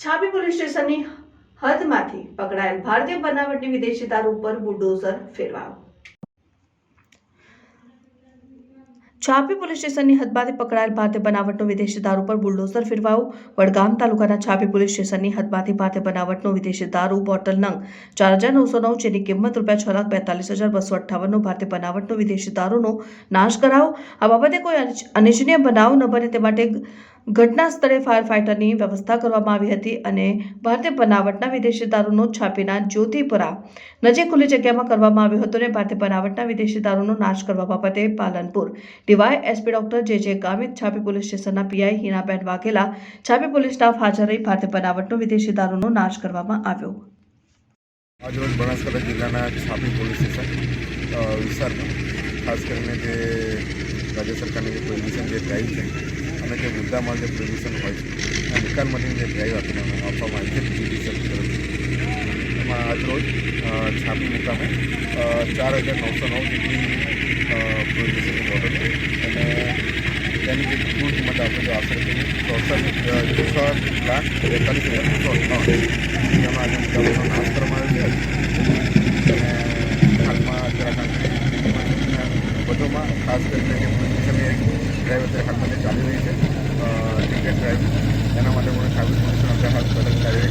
છાપી પોલીસ સ્ટેશનની હદમાંથી પકડાયેલ ભારતીય બનાવટની વિદેશી દારૂ ઉપર બુલડોઝર ફેરવાયો. છાપી પોલીસ સ્ટેશનની હદમાંથી પકડાયેલ ભારતીય બનાવટનો વિદેશી દારૂ પર બુલડોઝર ફેરવાયો. વડગામ તાલુકાના છાપી પોલીસ સ્ટેશનની હદમાંથી ભારતીય બનાવટનો વિદેશી દારૂ બોટલ નંગ ચાર હજાર નવસો નવ જેની કિંમત રૂપિયા છ લાખ બેતાલીસ હજાર બસો અઠ્ઠાવનનો ભારતીય બનાવટનો વિદેશી દારૂનો નાશ કરાવો આ બાબતે કોઈ અનિચ્છ- અનિચ્છનીય બનાવ ન બને તે માટે ઘટના સ્થળે ફાયર ફાઇટરની વ્યવસ્થા કરવામાં આવી હતી અને ભારતીય બનાવટના વિદેશી દારૂનો છાપીના જ્યોતિપુરા નજીક ખુલ્લી જગ્યામાં કરવામાં આવ્યો હતો અને ભારતીય બનાવટના વિદેશી દારૂનો નાશ કરવા બાબતે પાલનપુર. ડીવાય એસપી ડોક્ટર જે જે ગામિત છાપી પોલીસ સ્ટેશનના પીઆઈ હિનાબેન વાઘેલા છાપી પોલીસ સ્ટાફ હાજર રહી ભારતીય બનાવટનો વિદેશી દારૂનો નાશ કરવામાં આવ્યો. આજરોજ બનાસકાંઠા જિલ્લાના છાપી પોલીસ સ્ટેશન વિસ્તારમાં ખાસ કરીને જે રાજ્ય સરકારની જે પ્રોહિબિશન જે ડ્રાઈવ છે અને જે મુદ્દામાં જે પ્રોહિબિશન હોય છે આ નિકાલ માટેની જે ડ્રાઈવ આપીને આપવામાં આવી છે જીડીસી તરફથી એમાં આજરોજ છાપી મુકામે ચાર હજાર નવસો નવ જેટલી બોટલ છે. અને તેની જે કુલ કિંમત આપણે જો આશરે કરીએ, ચોસઠ છ લાખ બેતાલીસ હજાર અઠ્ઠાવન જેમાં આજે વધુમાં ખાસ કરીને જે પોઝિશનની ડ્રાઈવ અત્યારે હાલમાં જે ચાલી રહી છે ટિકિટ ડ્રાઈવિંગ એના માટે પણ ખાસ હાલ કડક કાર્યવાહી